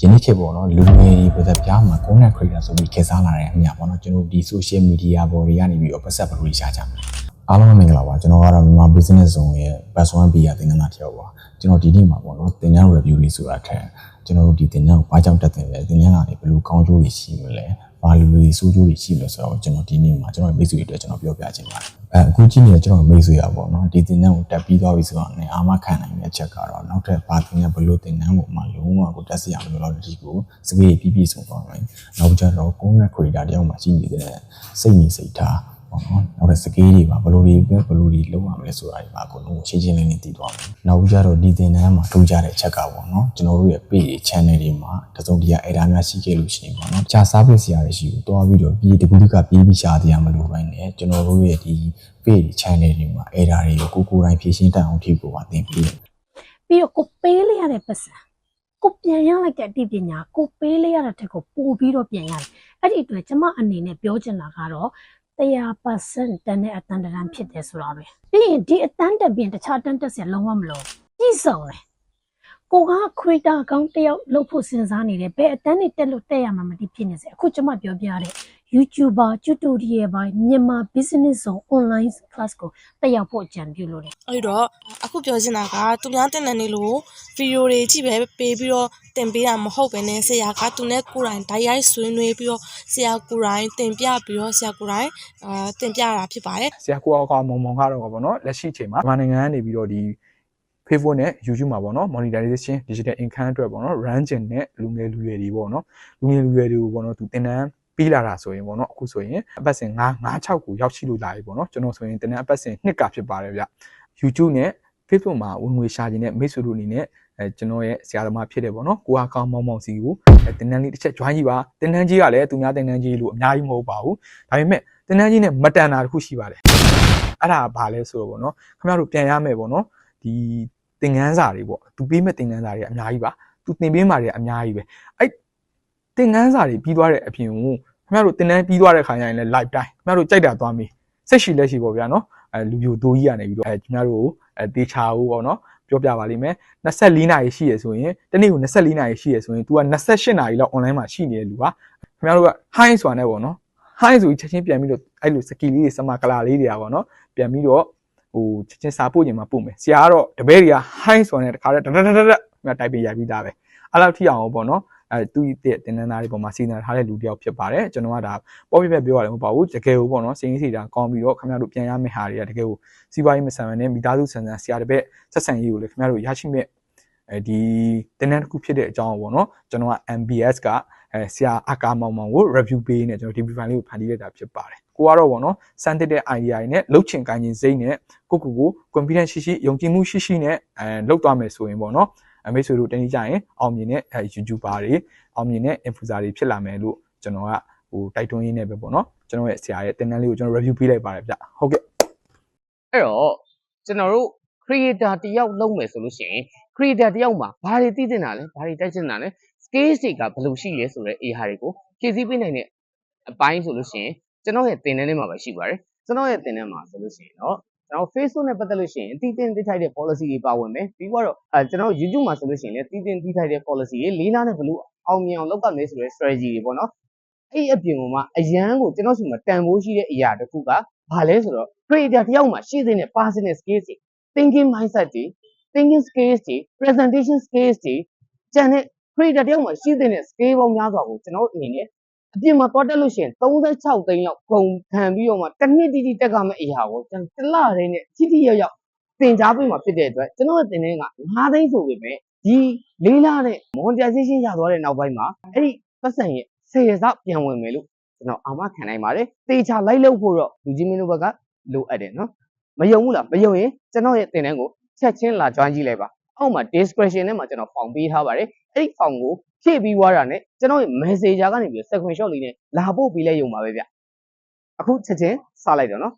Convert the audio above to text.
ယနေ့ခေတ်ပေါ့နော်လူငယ်တွေပတ်သက်ပြားမှာ content creator ဆိုပြီးခေတ်စားလာတဲ့အမြပေါ့နော်ကျွန်တော်ဒီ social media ပေါ်တွေကနေပြီးတော့ပတ်သက်ဘယ်လိုရှာကြမလဲအားလုံးပဲမင်္ဂလာပါကျွန်တော်ကတော့မြန်မာ business zone ရဲ့ best one PR သင်တန်းသားတစ်ယောက်ပါကျွန်တော်ဒီနေ့မှာပေါ့နော်သင်တန်း review လေးဆိုတာထက်ကျွန်တော်တို့ဒီသင်တန်းကိုဘာကြောင့်တက်တင်လဲသင်တန်းကနေဘယ်လိုကောင်းကျိုးတွေရှိမလဲဘာ လိုလိုဆိုးကျိုးတွေရှိမလဲဆိုတော့ကျွန်တော်ဒီနေ့မှာကျွန်တော်မိတ်ဆွေတွေအတွက်ကျွန်တော်ပြောပြချင်ပါတယ်အဲအခုကြည့်နေတဲ့ကျွန်တော်မိတ်ဆွေရပေါ့နော်ဒီသင်တန်းကိုတက်ပြီးသွားပြီဆိုတော့ねအာမခံနိုင်တဲ့ချက်ကတော့နောက်ထပ်ဘာသင်တန်းဘယ်လိုသင်တန်းကိုမှလုံးဝကိုတက်စီရမလို့တော့ဒီကိုစကေးပြပြဆုံးသွားမယ်နောက်ကျတော့ content creator တယောက်မှရှိနေတဲ့စိတ်ညီစိတ်ထား ပေါ့နော်နောက်တဲ့စကေးတွေပါဘယ်လိုတွေပဲဘယ်လိုတွေလုံးဝမလဲဆိုတာဒီမှာအကုန်လုံးရှင်းရှင်းလင်းလင်းသိသွားမယ်နောက်ကျတော့ဒီသင်တန်းမှာထူးခြားတဲ့အချက်ကပေါ့နော်ကျွန်တော်တို့ရဲ့ page channel တွေမှာတစုံတရာ error များရှိခဲ့လို့ရှိရင်ပေါ့နော်ကြာစားပေးစရာတွေရှိဘူးတွားပြီးတော့ပြီးတကူတကပြီးပြီးရှားတရားမလို့ပဲねကျွန်တော်တို့ရဲ့ဒီ page channel တွေမှာ error တွေကိုကိုကိုယ်တိုင်ဖြေရှင်းတတ်အောင်ထိကိုပါသင်ပေးတယ်ပြီးတော့ကိုပေးလိုက်ရတဲ့ပတ်စံကိုပြန်ရလိုက်တဲ့အသိပညာကိုပေးလိုက်ရတဲ့ထက်ကိုပို့ပြီးတော့ပြန်ရတယ်အဲ့ဒီအတွက်ကျမအနေနဲ့ပြောချင်တာကတော့ 100%တန်တဲ့အတန်တန်ဖြစ်တယ်ဆိုတာပဲပြီးရင်ဒီအတန်တက်ပြင်တခြားတန်တက်စရာလုံးဝမလိုကြည့်စုံတယ်ကိုက creator account တယောက်လုပ်ဖို့စဉ်းစားနေတယ်ဘယ်အတန်းနဲ့တက်လို့တက်ရမှာမသိဖြစ်နေစေအခုကျမပြောပြရတဲ့ YouTuber tutorial ပိုင်းမြန်မာ business zone online class ကိုတက်ရောက်ဖို့အကြံပြုလို့တယ်အဲ့တော့အခုပြောချင်တာကသူများတင်တယ်နေလို့ဗီဒီယိုတွေကြည့်ပဲပေးပြီးတော့တင်ပေးတာမဟုတ်ပဲねဆရာကသူနဲ့ကိုယ်တိုင်ဓာတ်ရိုက်ဆွေးနွေးပြီးတော့ဆရာကိုယ်တိုင်တင်ပြပြီးတော့ဆရာကိုယ်တိုင်အာတင်ပြတာဖြစ်ပါတယ်ဆရာကိုအောင်ကောင်မောင်မောင်ကတော့ဗောနော်လက်ရှိအချိန်မှာမြန်မာနိုင်ငံကနေပြီးတော့ဒီ Facebook နဲ့ YouTube မှာပေါ့နော် monetization digital income အတွက်ပေါ့နော် run ကျင်တဲ့လူငယ်လူရွယ်တွေပေါ့နော်လူငယ်လူရွယ်တွေကိုပေါ့နော်သူတင်တန်း ပေးလာတာဆိုရင်ပေါ့နော်အခုဆိုရင်အပတ်စဉ်9 9 6ကိုရောက်ရှိလို့လာပြီပေါ့နော်ကျွန်တော်ဆိုရင်တင်တန်းအပတ်စဉ်2ကဖြစ်ပါတယ်ဗျ YouTube နဲ့ Facebook မှာဝင်ငွေရှာခြင်းနဲ့မိတ်ဆွေတို့အနေနဲ့အဲကျွန်တော်ရဲ့ဆရာသမားဖြစ်တယ်ပေါ့နော်ကိုအကောင်မောင်မောင်စီကိုအဲတင်တန်းလေးတစ်ချက် join ကြည့်ပါတင်တန်းကြီးကလည်းသူများတင်တန်းကြီးလို့အများကြီးမဟုတ်ပါဘူးဒါပေမဲ့တင်တန်းကြီးနဲ့မတန်တာတစ်ခုရှိပါတယ်အဲ့ဒါဘာလဲဆိုတော့ပေါ့နော်ခင်ဗျားတို့ပြန်ရမယ်ပေါ့နော်ဒီသင်ခန်းစာတွေပေါ့သူပေးမဲ့သင်ခန်းစာတွေအများကြီးပါသူသင်ပေးမှာတွေအများကြီးပဲအဲ့ သင်ခန်းစာတွေပြီးသွားတဲ့အပြင်ကိုခင်ဗျားတို့သင်တန်းပြီးသွားတဲ့ခါကျရင်လည်း live တိုင်းခင်ဗျားတို့ကြိုက်တာသွားမေးစိတ်ရှိလက်ရှိပေါ့ဗျာနော်အဲလူပြိုတိုးကြီးကနေပြီးတော့အဲခင်ဗျားတို့ကိုအဲတေချာဦးပေါ့နော်ပြောပြပါလိမ့်မယ်24နာရီရှိရဆိုရင်တနေ့ကို24နာရီရှိရဆိုရင် तू က28နာရီလောက် online မှာရှိနေတဲ့လူပါခင်ဗျားတို့က high ဆိုတာနဲ့ပေါ့နော် high ဆိုပြီးချက်ချင်းပြန်ပြီးတော့အဲ့လို skill လေးတွေစမကလာလေးတွေကပေါ့နော်ပြန်ပြီးတော့ဟိုချက်ချင်းစာပို့ရင်မှပို့မယ်ဆရာကတော့တပည့်တွေက high ဆိုတာနဲ့တခါတည်းတတတတတမြတ်တိုက်ပေးရိုက်ပြီးသားပဲအဲ့လောက်ထိအောင်ပေါ့နော် အဲသူ့တဲ့တင်နန်းသားတွေပေါ်မှာစီစဉ်ထားတဲ့လူတစ်ယောက်ဖြစ်ပါတယ်ကျွန်တော်ကဒါပေါ့ပြပြပြောရတယ်မဟုတ်ပါဘူးတကယ်ကိုပေါ့နော်စိန်စီတာကောင်းပြီးတော့ခင်ဗျားတို့ပြန်ရမယ့်ဟာတွေကတကယ်ကိုစီးပွားရေးမဆန်မနဲ့မိသားစုဆန်ဆန်ဆရာတပည့်ဆက်ဆံရေးကိုလည်းခင်ဗျားတို့ရရှိမဲ့အဲဒီတင်နန်းတစ်ခုဖြစ်တဲ့အကြောင်းပေါ့နော်ကျွန်တော်က MBS ကအဲဆရာအကာမောင်မောင်ကို review ပေးနေကျွန်တော် DB file လေးကိုဖန်တီးလိုက်တာဖြစ်ပါတယ်ကိုကတော့ပေါ့နော်စမ်းသစ်တဲ့ idea တွေနဲ့လှုပ်ချင်ကိုင်းခြင်းစိတ်နဲ့ကိုကိုကို confidence ရှိရှိယုံကြည်မှုရှိရှိနဲ့အဲလှုပ်သွားမယ်ဆိုရင်ပေါ့နော် အမေဆွေတို့တနည်းကြရင်အောင်မြင်တဲ့အဲ YouTuber တွေအောင်မြင်တဲ့ influencer တွေဖြစ်လာမယ်လို့ကျွန်တော်ကဟိုတိုက်တွန်းရင်းနဲ့ပဲပေါ့နော်ကျွန်တော်ရဲ့ဆရာရဲ့တင်တန်းလေးကိုကျွန်တော် review ပေးလိုက်ပါတယ်ဗျဟုတ်ကဲ့အဲ့တော့ကျွန်တော်တို့ creator တယောက်လုပ်မယ်ဆိုလို့ရှိရင် creator တယောက်မှာဘာတွေသိတင်တာလဲဘာတွေတိုက်ချင်တာလဲ skills တွေကဘယ်လိုရှိရဲဆိုတဲ့ AI တွေကိုဖြည့်ဆည်းပေးနိုင်တဲ့အပိုင်းဆိုလို့ရှိရင်ကျွန်တော်ရဲ့သင်တန်းထဲမှာပဲရှိပါတယ်ကျွန်တော်ရဲ့သင်တန်းမှာဆိုလို့ရှိရင်တော့ ကျွန်တော် Facebook နဲ့ပတ်သက်လို့ရှိရင်အတိအကျသိထိုက်တဲ့ policy တွေပါဝင်မယ်ပြီးတော့အဲကျွန်တော် YouTube မှာဆိုလို့ရှိရင်လည်းတည်တင်သိထိုက်တဲ့ policy တွေလေးလားနဲ့ဘယ်လိုအောင်မြင်အောင်လုပ်ရမလဲဆိုတဲ့ strategy တွေပေါ့နော်အဲ့ဒီအပြင်ကမှအရန်ကိုကျွန်တော်စီမှာတန်ဖိုးရှိတဲ့အရာတစ်ခုကဘာလဲဆိုတော့ creator တယောက်မှာရှိတဲ့ personal skills တွေ thinking mindset တွေ thinking skills တွေ presentation skills တွေကျန်တဲ့ creator တယောက်မှာရှိတဲ့ skill ပေါင်းများစွာကိုကျွန်တော်အနေနဲ့ အပြင်မှာသွားတက်လို့ရှိရင်36သိန်းလောက်ဂုံခံပြီးတော့မှတစ်နှစ်တိတိတက်ကမဲ့အရာကိုကျွန်တော်တစ်လရင်းနဲ့ထိထိရောက်ရောက်သင်ကြားပေးမှာဖြစ်တဲ့အတွက်ကျွန်တော်ရဲ့သင်တန်းက9သိန်းဆိုပေမဲ့ဒီလေးလားနဲ့ monetization ရသွားတဲ့နောက်ပိုင်းမှာအဲ့ဒီပတ်စံရဲ့10ရစပြန်ဝင်မယ်လို့ကျွန်တော်အာမခံနိုင်ပါတယ်တေချာလိုက်လို့ဖို့တော့လူကြီးမင်းတို့ဘက်ကလိုအပ်တယ်နော်မယုံဘူးလားမယုံရင်ကျွန်တော်ရဲ့တင်တန်းကိုချက်ချင်းလာ join ကြည့်လိုက်ပါအောက်မှာ description ထဲမှာကျွန်တော် form ပေးထားပါတယ်အဲ့ဒီ form ကို ဖြည့်ပြီးွားတာနဲ့ကျွန်တော်ရဲ့ messenger ကနေပြီး screenshot လေးနဲ့လာပို့ပေးလိုက်ရုံပါပဲဗျအခုချက်ချင်းစလိုက်တော့နော်